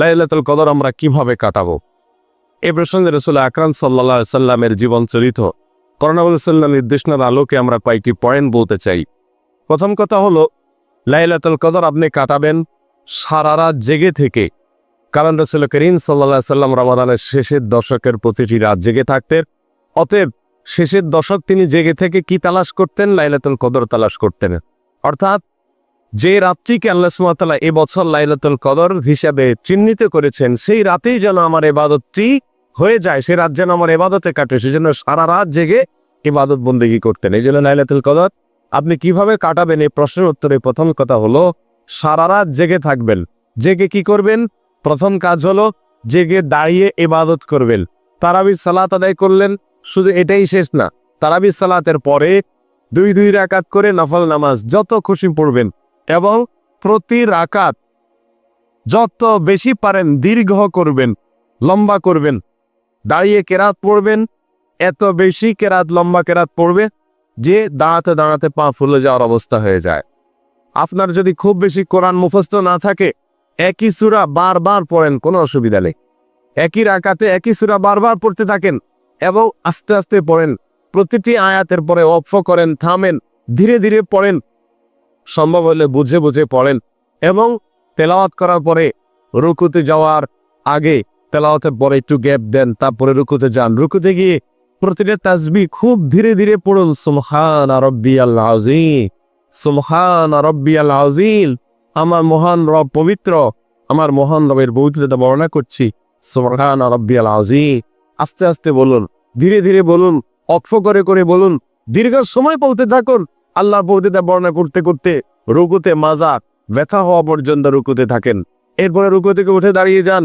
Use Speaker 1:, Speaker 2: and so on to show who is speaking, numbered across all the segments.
Speaker 1: লাইলাতুল কদর আমরা কীভাবে কাটাবো? এ প্রসঙ্গে রসুল আকরাম সাল্লা সাল্লামের জীবন চরিত করোনাবুল্লাহ নির্দেশনার আলোকে আমরা কয়েকটি পয়েন্ট বলতে চাই। প্রথম কথা হলো, লাইলাতুল কদর আপনি কাটাবেন সারা রাত জেগে থেকে। কারণ রসুল করিম সাল্লা সাল্লাম রমাদানের শেষের দশকের প্রতিটি রাত জেগে থাকতেন। অতএব শেষের দশক তিনি জেগে থেকে কি তালাশ করতেন? লাইলাতুল কদর তালাশ করতেন। অর্থাৎ যে রাত্রিকে আল্লাহ সুমাতালা এবছর লাইলাতুল কদর হিসাবে চিহ্নিত করেছেন, সেই রাতেই যেন আমার এবাদতটি হয়ে যায়, সে রাত যেন আমার এবাদতে কাটে, সেজন্য সারা রাত জেগে ইবাদত বন্দেগি করতেন। এই জন্য লাইলাতুল কদর, আপনি কীভাবে কাটাবেন? এই প্রশ্নের উত্তরে প্রথম কথা হলো, সারা রাত জেগে থাকবেন। জেগে কি করবেন? প্রথম কাজ হলো, জেগে দাঁড়িয়ে এবাদত করবেন। তারাবি সালাত আদায় করলেন, শুধু এটাই শেষ না, তারাবি সালাতের পরে দুই দুই রাকাত করে নফল নামাজ যত খুশি পড়বেন এবং প্রতি রাকাত যত বেশি পারেন দীর্ঘ করবেন, লম্বা করবেন, দাঁড়িয়ে কেরাত পড়বেন, এত বেশি কেরাত, লম্বা কেরাত পড়বে যে দাঁড়াতে দাঁড়াতে পা ফুলে যাওয়ার অবস্থা হয়ে যায়। আপনার যদি খুব বেশি কোরআন মুখস্থ না থাকে, একই সুরা বারবার পড়েন, কোনো অসুবিধা নেই। একই রাকাতে একই সুরা বারবার পড়তে থাকেন এবং আস্তে আস্তে পড়েন, প্রতিটি আয়াতের পরে অফ করেন, থামেন, ধীরে ধীরে পড়েন সম্ভব হলে বুঝে বুঝে পড়েন এবং তেলাওয়াত করার পরে রুকুতে যাওয়ার আগে তেলাওয়াতের পরে একটু গ্যাপ দেন, তারপরে রুকুতে যান। রুকুতে গিয়ে প্রতিটা তাজবি খুব ধীরে ধীরে পড়ুন। সুমহান রব্বি আল্লাহ সুমহান রব্বি আল্লাহ আমার মহান রব পবিত্র, আমার মহান রবের পবিত্রতা বর্ণনা করছি। সুমহান রব্বি আল আস্তে আস্তে বলুন, ধীরে ধীরে বলুন, অক্ষ করে করে বলুন, দীর্ঘ সময় বলতে থাকুন। আল্লাহর বৌদিতা বর্ণনা করতে করতে রুকুতে মাজা ব্যথা হওয়া পর্যন্ত রুকুতে থাকেন। এরপরে রুকু থেকে উঠে দাঁড়িয়ে যান।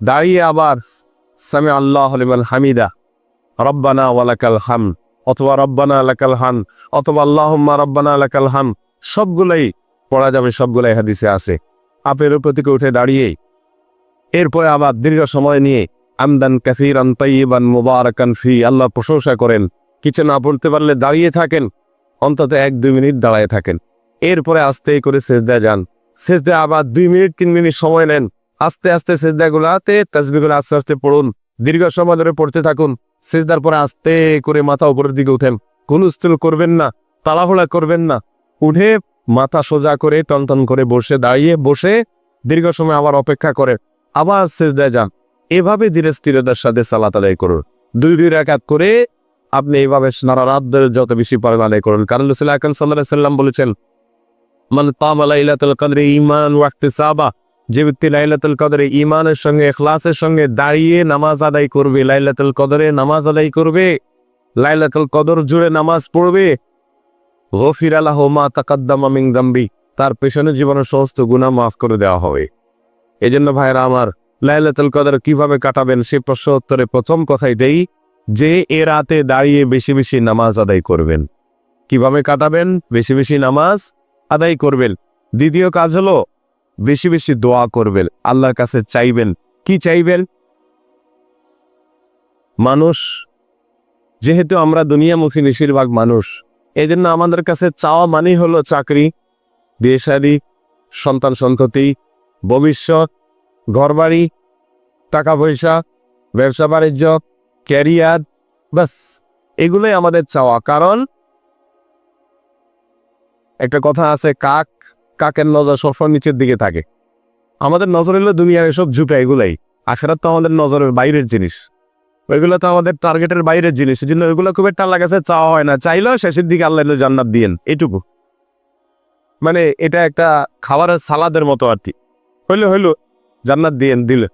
Speaker 1: দাঁড়িয়ে আবার সামি আল্লাহ হলিমাল হামিদা, রব্বানা ওয়ালাকাল হাম, অথবা রব্বানা আলাকাল হান, অথবা আল্লাহম্মা রব্বানা আলাকাল হাম, সবগুলাই পড়া যাবে, সবগুলাই হাদিসে আছে। আপনি রুকু থেকে উঠে দাঁড়িয়ে এরপরে আবার দীর্ঘ সময় নিয়ে আমদান কাসিরান তাইবান মুবারাকান ফি, আল্লাহ প্রশংসা করেন। কিছু না পড়তে পারলে দাঁড়িয়ে থাকেন। অন্তত এক দুই মিনিট দাঁড়ায় থাকেন। এরপরে আস্তে করে সেজদা যান। সেজদা আবার দুই মিনিট, তিন মিনিট সময় নেন। আস্তে আস্তে সেজদাগুলাতে তাসবিগুলো আস্তে আস্তে পড়ুন। দীর্ঘ সময় ধরে পড়তে থাকুন। সেজদার পরে আস্তে করে মাথা উপরের দিকে উঠেন। কোন স্থল করবেন না, তাড়াহুড়া করবেন না। উঠে মাথা সোজা করে টনটন করে বসে দাঁড়িয়ে বসে দীর্ঘ সময় আবার অপেক্ষা করে। আবার সেজদায় যান। এভাবে ধীরে স্থিরতার সাথে সালাত আদায় করুন। দুই দুই রাকাত করে আপনি এইভাবে সারা রাত ধরে যত বেশি পারেন আদায় করুন। কারণ রসুল আকরম সাল্লাহ সাল্লাম বলেছেন, মান তামা লাইলাতুল কদরে ঈমান ওয়াক্তে সাবা যে ব্যক্তি লাইলাতুল কদরে ঈমানের সঙ্গে ইখলাসের সঙ্গে দাঁড়িয়ে নামাজ আদায় করবে, লাইলাতুল কদরে নামাজ আদায় করবে, লাইলাতুল কদর জুড়ে নামাজ পড়বে, গফির আলাহ মা তাকাদ্দামা মিং দাম্বি, তার পেছনে জীবনের সমস্ত গুনাহ মাফ করে দেওয়া হবে। এজন্য ভাইরা আমার, লাইলাতুল কদর কীভাবে কাটাবেন সে প্রশ্ন উত্তরে প্রথম কথাই এটাই যে এ রাতে দাঁড়িয়ে বেশি বেশি নামাজ আদায় করবেন। কীভাবে কাটাবেন? বেশি বেশি নামাজ আদায় করবেন। দ্বিতীয় কাজ হলো বেশি বেশি দোয়া করবেন। আল্লাহর কাছে চাইবেন। কি চাইবেন? মানুষ, যেহেতু আমরা দুনিয়ামুখী বেশিরভাগ মানুষ এই জন্য আমাদের কাছে চাওয়া মানেই হলো চাকরি, বিয়ে সন্তান সন্ততি, ভবিষ্যৎ, ঘরবাড়ি, টাকা পয়সা, ব্যবসা বাণিজ্য ক্যারিয়ার বাস এগুলোই আমাদের চাওয়া। কারণ একটা কথা আছে, কাক, কাকের নজর সবসময় নিচের দিকে থাকে। আমাদের নজর এলো দুনিয়ার এসব ঝুঁকা এগুলাই। আখেরাত তো আমাদের নজরের বাইরের জিনিস। ওইগুলো তো আমাদের টার্গেটের বাইরের জিনিস। এই জন্য ওইগুলো খুব একটা আল্লাহ কাছে চাওয়া হয় না। চাইলেও শেষের দিকে আল্লাহ জান্নাত দিয়েন এটুকু। মানে এটা একটা খাবারের সালাদের মতো আর কি। হইল হইল, জান্নাত দিয়েন দিলে।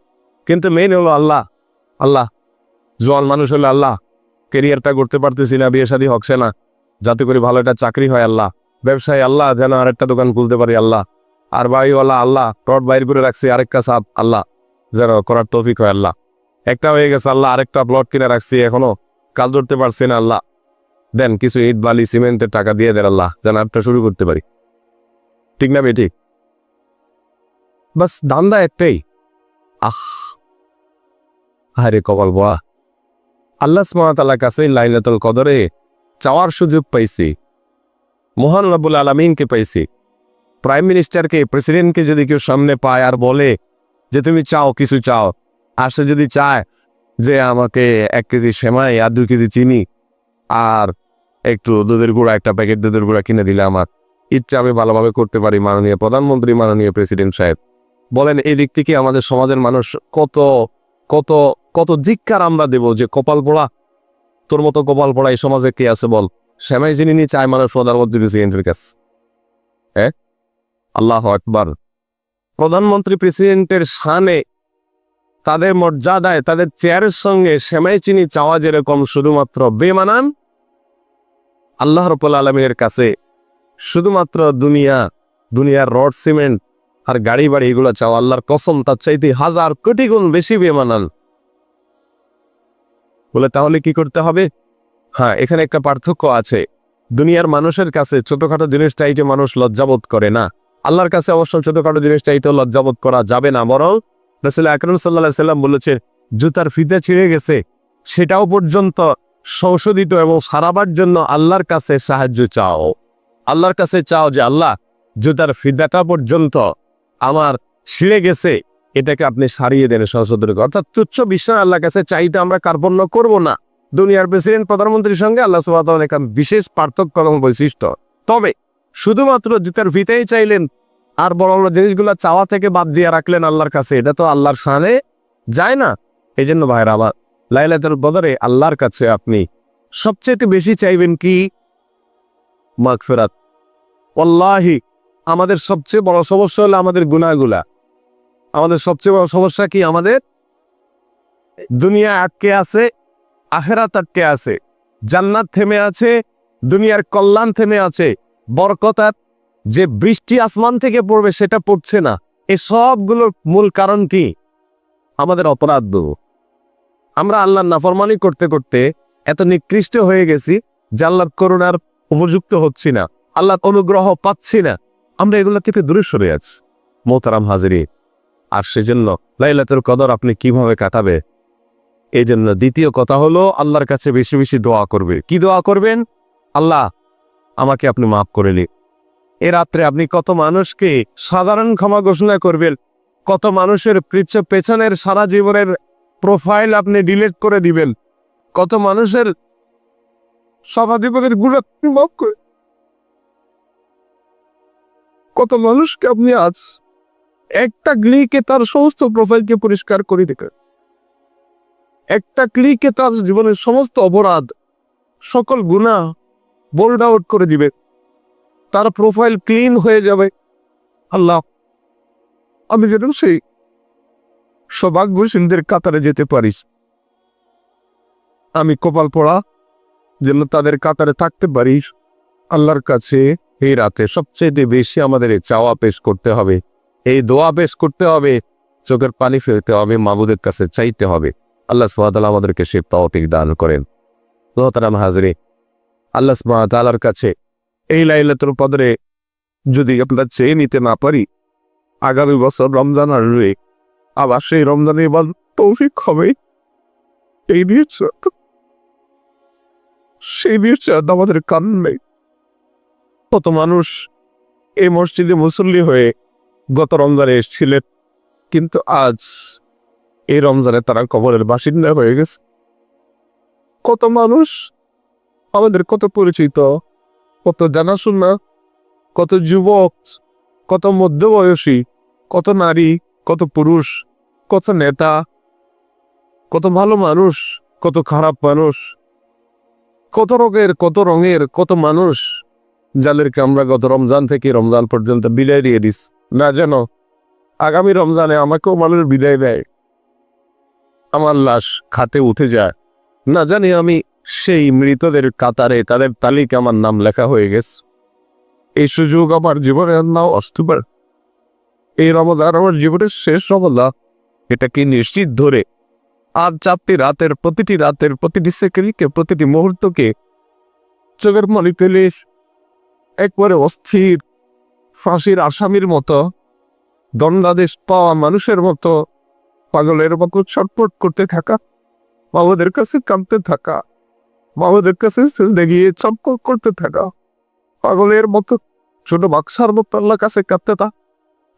Speaker 1: কিন্তু মেইন হলো আল্লাহ। আল্লাহ জোয়ান মানুষ হলে আল্লাহ কেরিয়ারটা করতে পারতেছি না, বিয়ে শাদী হচ্ছে না। যাতে করে ভালো একটা চাকরি হয় আল্লাহ। ব্যবসায় আল্লাহ যেন আরেকটা দোকান খুলতে পারি আল্লাহ। আর বাড়িওয়ালা আল্লাহ টট বাইর করে রাখছি আরেকটা সাপ আল্লাহ। যেন করার তৌফিক হয় আল্লাহ। একটা হয়ে গেছে আল্লাহ, আরেকটা প্লট কিনে রাখছি এখনও। কাজ ধরতে পারছি না আল্লাহ। দেন কিছু ইট, বালি, সিমেন্টের টাকা দিয়ে দেন আল্লাহ, যেন একটা শুরু করতে পারি। ঠিক না বেটি বাস দান্দা একটাই। আহ! হারে কপাল বোয়া। আল্লাহ সুমাতাল্লাহ কাছে লাইলাতুল কদরে চাওয়ার সুযোগ পাইছি। মোহন রব্বুল আলমিনকে পাইছি। প্রাইম মিনিস্টারকে প্রেসিডেন্টকে যদি কেউ সামনে পায় আর বলে যে তুমি চাও, কিছু চাও, আর সে যদি চায় যে আমাকে এক কেজি সেমাই আর দুই কেজি চিনি আর একটু দুধের গুঁড়া, একটা প্যাকেট দুধের গুঁড়া কিনে দিলে আমার ইচ্ছা, আমি ভালোভাবে করতে পারি মাননীয় প্রধানমন্ত্রী, মাননীয় প্রেসিডেন্ট সাহেব। বলেন এই দিক থেকে আমাদের সমাজের মানুষ কত কত কত ধিক্কার আমরা দেব যে কপাল পোড়া? তোর মতো কপাল পোড়া এই সমাজে কে আছে বল? শ্যামাই যিনি নিয়ে চায় মানুষ প্রধানমন্ত্রী হ্যাঁ আল্লাহ আকবার। প্রধানমন্ত্রী প্রেসিডেন্টের সানে তাদের মর্যাদায় তাদের চেয়ারের সঙ্গে সেমাই চিনি চাওয়া যেরকম শুধুমাত্র বেমানান, আল্লাহ রব্বুল আলমীর কাছে শুধুমাত্র দুনিয়া, দুনিয়ার রড, সিমেন্ট আর গাড়ি বাড়ি এগুলো চাও আল্লাহর কসম, তার চাইতে হাজার কোটি গুণ বেশি বেমানান। বলে, তাহলে কি করতে হবে? হ্যাঁ এখানে একটা পার্থক্য আছে। দুনিয়ার মানুষের কাছে ছোটখাটো জিনিস চাইতে মানুষ লজ্জাবোধ করে না। আল্লাহর কাছে অবশ্য ছোটখাটো জিনিস চাইতেও লজ্জাবোধ করা যাবে না, বরং রসুল আকরম সাল্লাহ সাল্লাম বলেছে, জুতার ফিতে ছিঁড়ে গেছে। সেটাও পর্যন্ত সংশোধিত এবং সারাবার জন্য আল্লাহর কাছে সাহায্য চাও। আল্লাহর কাছে চাও যে, আল্লাহ, জুতার ফিদাটা পর্যন্ত আমার ছিঁড়ে গেছে। এটাকে আপনি সারিয়ে দেন সংশোধন অর্থাৎ তুচ্ছ বিষয় আল্লাহর কাছে চাইতে আমরা কার্পণ্য করব না। দুনিয়ার প্রেসিডেন্ট, প্রধানমন্ত্রীর সঙ্গে আল্লাহ সুবাহ একটা বিশেষ পার্থক্য এবং বৈশিষ্ট্য। তবে শুধুমাত্র জুতার ফিতেই চাইলেন, আর বড় বড় জিনিসগুলো চাওয়া থেকে বাদ দিয়ে রাখলেন আল্লাহর কাছে, এটা তো আল্লাহর সানে যায় না। এই জন্য ভাইরা আবার লাইলাতুল বদরে আল্লাহর কাছে আপনি সবচেয়ে বেশি চাইবেন কি? মাগফিরাত। ওয়াল্লাহি, আমাদের সবচেয়ে বড় সমস্যা হলো আমাদের গুনাহগুলা। আমাদের সবচেয়ে বড় সমস্যা কি? আমাদের দুনিয়া আটকে আছে, আখেরাত আটকে আছে। জান্নাত থেমে আছে, দুনিয়ার কল্যাণ থেমে আছে। বরকতার যে বৃষ্টি আসমান থেকে পড়বে সেটা পড়ছে না। এই সবগুলোর মূল কারণ কি? আমাদের অপরাধ আমরা আল্লাহর নাফরমানি করতে করতে এত নিকৃষ্ট হয়ে গেছি যে আল্লাহর করুণার উপযুক্ত হচ্ছি না। আল্লাহর অনুগ্রহ পাচ্ছি না। আমরা এগুলো থেকে দূরে সরে আছি। মোতারাম হাজিরি আর সেজন্য লাইলাতুল কদর আপনি কীভাবে কাটাবে? এই জন্য দ্বিতীয় কথা হলো, আল্লাহর কাছে বেশি বেশি দোয়া করবে। কি দোয়া করবেন? আল্লাহ, আমাকে আপনি মাফ করে নিন। এ রাত্রে আপনি কত মানুষকে সাধারণ ক্ষমা ঘোষণা করবেন, কত মানুষের পৃচ্ছ পেছনের সারা জীবনের প্রোফাইল আপনি ডিলিট করে দিবেন, কত মানুষের জীবনের গুণ আপনি মাফ করে কত মানুষকে আপনি আজ একটা ক্লিকে তার সমস্ত প্রোফাইলকে পরিষ্কার করে দেবেন একটা ক্লিকে তার জীবনের সমস্ত অপরাধ, সকল গুণা বোল্ড আউট করে দিবে। তার প্রোফাইল ক্লিন হয়ে যাবে। আল্লাহ, আমি যেন সেই সৌভাগ্যসীনদের কাতারে যেতে পারিস আমি কপাল পড়া যেন তাদের কাতারে থাকতে পারিস আল্লাহর কাছে এই রাতে সবচেয়ে বেশি আমাদের চাওয়া পেশ করতে হবে। এই দোয়া পেশ করতে হবে, চোখের পানি ফেলতে হবে, মাবুদের কাছে চাইতে হবে। আল্লাহ সুহাতালা আমাদেরকে সে তৌফিক দান করেন। দোহতারাম হাজরে, আল্লাহ সুহাতালার কাছে এই লাইলাতুল কদরে যদি আমরা চেয়ে নিতে না পারি, আগামী বছর রমজান আসবে, আবার সেই রমজানে এবার তৌফিক হবে। এই নিশ্চয় সেই নিশ্চয় আমাদের কান কত মানুষ এই মসজিদে মুসল্লি হয়ে গত রমজানে এসেছিলেন, কিন্তু আজ এই রমজানে তারা কবরের বাসিন্দা হয়ে গেছে। কত মানুষ আমাদের কত পরিচিত, কত জানাশোনা, কত যুবক, কত মধ্যবয়সী, কত নারী, কত পুরুষ, কত নেতা, কত ভালো মানুষ, কত খারাপ মানুষ, কত রোগের, কত রঙের, কত মানুষ, যাদেরকে আমরা গত রমজান থেকে রমজান পর্যন্ত বিদায় দিয়ে দিস না যেন আগামী রমজানে আমাকেও মানুষ বিদায় দেয় আমার লাশ খাতে উঠে যায়। না জানি আমি সেই মৃতদের কাতারে তাদের তালিকা আমার নাম লেখা হয়ে গেছে। এই সুযোগ আমার জীবনে নাও আসতে পারে। এই রমজান আমার জীবনের শেষ রমজান। এটাকে নিশ্চিত ধরে? আর চারটি রাতের প্রতিটি রাতের প্রতিটি সেকেন্ডকে, প্রতিটি মুহূর্তকে চোখের মনে পেলে একবারে অস্থির ফাঁসির আসামির মতো, দণ্ডাদেশ পাওয়া মানুষের মতো পাগলের মতো ছটপট করতে থাকা, বাবাদের কাছে কাঁদতে থাকা, বাবাদের কাছে গিয়ে চটপট করতে থাকা, পাগলের মতো ছোট বাক্সার মতো আল্লাহ কাছে কাঁদতে তা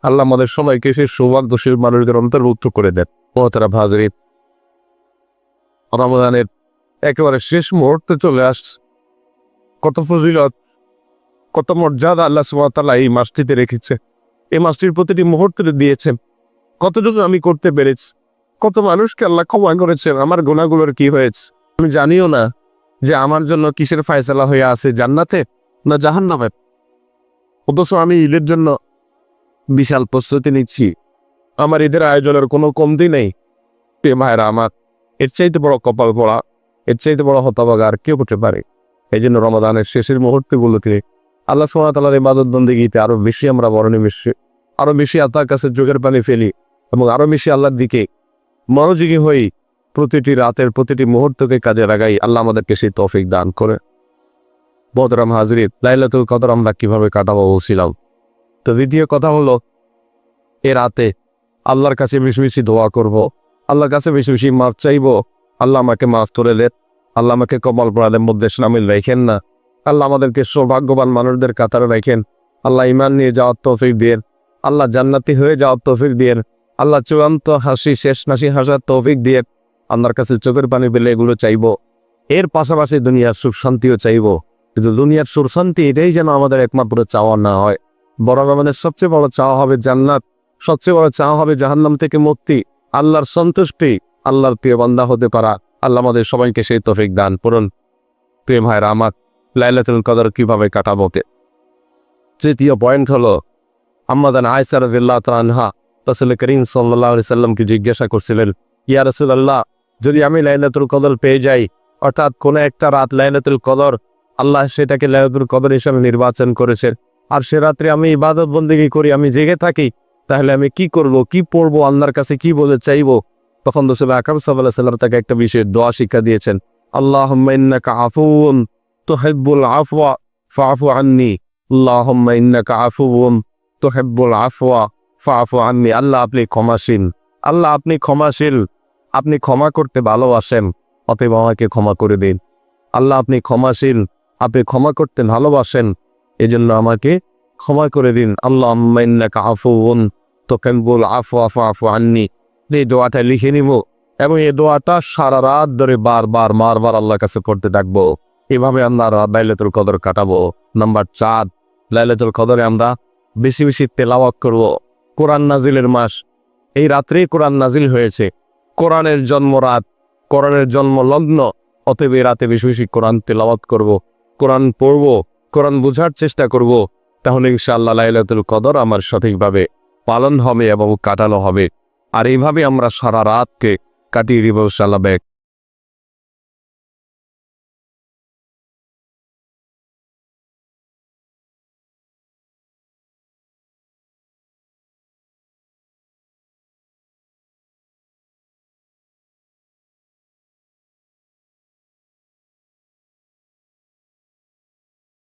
Speaker 1: আল্লাহ আমাদের সবাইকে সেই সৌভাগ্যশীল মানুষদের অন্তর্ভুক্ত করে দেন। মহতারা ভাজরি রমাদানের একেবারে শেষ মুহূর্তে চলে আসছে। কত ফজিলত কত মর্যাদা আল্লাহ সুমাতাল্লাহ এই মাসটিতে রেখেছে। এই মাসটির প্রতিটি মুহূর্তে দিয়েছেন। কতটুকু আমি করতে পেরেছি? কত মানুষকে আল্লাহ ক্ষমা করেছেন? আমার গোনাগুলোর কি হয়েছে? আমি জানিও না যে আমার জন্য কিসের ফায়সালা হয়ে আছে, জান্নাতে না জাহান্নামে? অথচ আমি ঈদের জন্য বিশাল প্রস্তুতি নিচ্ছি। আমার ঈদের আয়োজনের কোনো কমতি নেই। প্রিয় ভাইরা আমার, এর চাইতে বড় কপাল পড়া, এর চাইতে বড় হতাবাগা আর কেউ হতে পারে। এই জন্য রমাদানের শেষের মুহূর্তে মুহূর্তগুলোতে আল্লাহ সোহাতালার ইবাদত বন্দিগিতে আরও বেশি আমরা বরণে মিশি আরও বেশি আত্মার কাছে যোগের পানি ফেলি এবং আরও বেশি আল্লাহর দিকে মনোযোগী হই প্রতিটি রাতের প্রতিটি মুহূর্তকে কাজে লাগাই, আল্লাহ আমাদেরকে সেই তৌফিক দান করে। বদরাম হাজরি লাইলাতুল কদর আমরা কীভাবে কাটাবো বলছিলাম। তো দ্বিতীয় কথা হলো, এ রাতে আল্লাহর কাছে বেশি বেশি দোয়া করব। আল্লাহর কাছে বেশি বেশি মাফ চাইব। আল্লাহ আমাকে মাফ করে দেন। আল্লাহ আমাকে কমল পড়াদের মধ্যে সামিল রেখেন না। আল্লাহ আমাদেরকে সৌভাগ্যবান মানুষদের কাতারে রাখেন। আল্লাহ ইমান নিয়ে যাওয়ার তৌফিক দিয়ে আল্লাহ জান্নাতি হয়ে যাওয়ার তৌফিক দিয়ে আল্লাহ চূড়ান্ত হাসি, শেষ নাসি হাসার তৌফিক দিয়ে আল্লাহর কাছে চোখের পানি পেলে এগুলো চাইব। এর পাশাপাশি দুনিয়ার সুখ শান্তিও চাইব। কিন্তু দুনিয়ার সুখ শান্তি এটাই যেন আমাদের একমাত্র চাওয়া না হয়। বরং আমাদের সবচেয়ে বড় চাওয়া হবে জান্নাত। সবচেয়ে বড় চাওয়া হবে জাহান্নাম থেকে মুক্তি। আল্লাহর সন্তুষ্টি আল্লাহর প্রিয় বান্দা হতে পারা। আল্লাহ আমাদের সবাইকে সেই তফিক দান করুন। প্রিয় ভাইরা, আমার লাইলাতুল কদর কীভাবে কাটাবো তে? তৃতীয় পয়েন্ট হলো আম্মাদান আয়সার তানহা রাসুল করিম সাল্লাহ সাল্লামকে জিজ্ঞাসা করছিলেন, ইয়া রসুল্লাহ যদি আমি লাইলাতুল কদর পেয়ে যাই, অর্থাৎ কোন একটা রাত লাইলাতুল কদর, আল্লাহ সেটাকে লাইলাতুল কদর হিসাবে নির্বাচন করেছেন আর সে রাত্রে আমি ইবাদত বন্দিগি করি, আমি জেগে থাকি, তাহলে আমি কি করব, কি পড়ব, আল্লাহর কাছে কি বলে চাইব তখন রসুল আকাম সাল্লাহ সাল্লাম তাকে একটা বিষয়ে দোয়া শিক্ষা দিয়েছেন আল্লাহ আফুন তুহিব্বুল আফওয়া ফাফু আন্নি। আল্লাহুম্মা ইন্নাকা আফুন তুহিব্বুল আফওয়া ফাফু আন্নি। আল্লাহ আপনি ক্ষমাশীল। আল্লাহ আপনি ক্ষমাশীল। আপনি ক্ষমা করতে ভালোবাসেন, অতএব আমাকে ক্ষমা করে দিন। আল্লাহ আপনি ক্ষমাশীল। আপনি ক্ষমা করতে ভালোবাসেন, এজন্য আমাকে ক্ষমা করে দিন। আল্লাহ ইন্নাকা আফুন তুহিব্বুল আফওয়া ফাফু আন্নি। এই দোয়াটা লিখে নিব এবং এই দোয়াটা সারা রাত ধরে বারবার বারবার আল্লাহর কাছে করতে থাকব। এভাবে আমরা রাত লাইলাতুল কদর কাটাবো। নাম্বার চার, লাইলাতুল কদরে আমরা বেশি বেশি তেলাওয়াত করব। কোরআন নাজিলের মাস, এই রাত্রেই কোরআন নাজিল হয়েছে। কোরআনের জন্ম রাত, কোরআনের জন্ম লগ্ন, অতএব এই রাতে বেশি বেশি কোরআন তেলাওয়াত করব। কোরআন পড়ব, কোরআন বোঝার চেষ্টা করব। তাহলে ইনশাআল্লাহ লাইলাতুল কদর আমার সঠিকভাবে পালন হবে এবং কাটানো হবে। আর এইভাবে আমরা সারা রাতকে কাটিয়ে দিব ইনশাআল্লাহ ব্যাগ।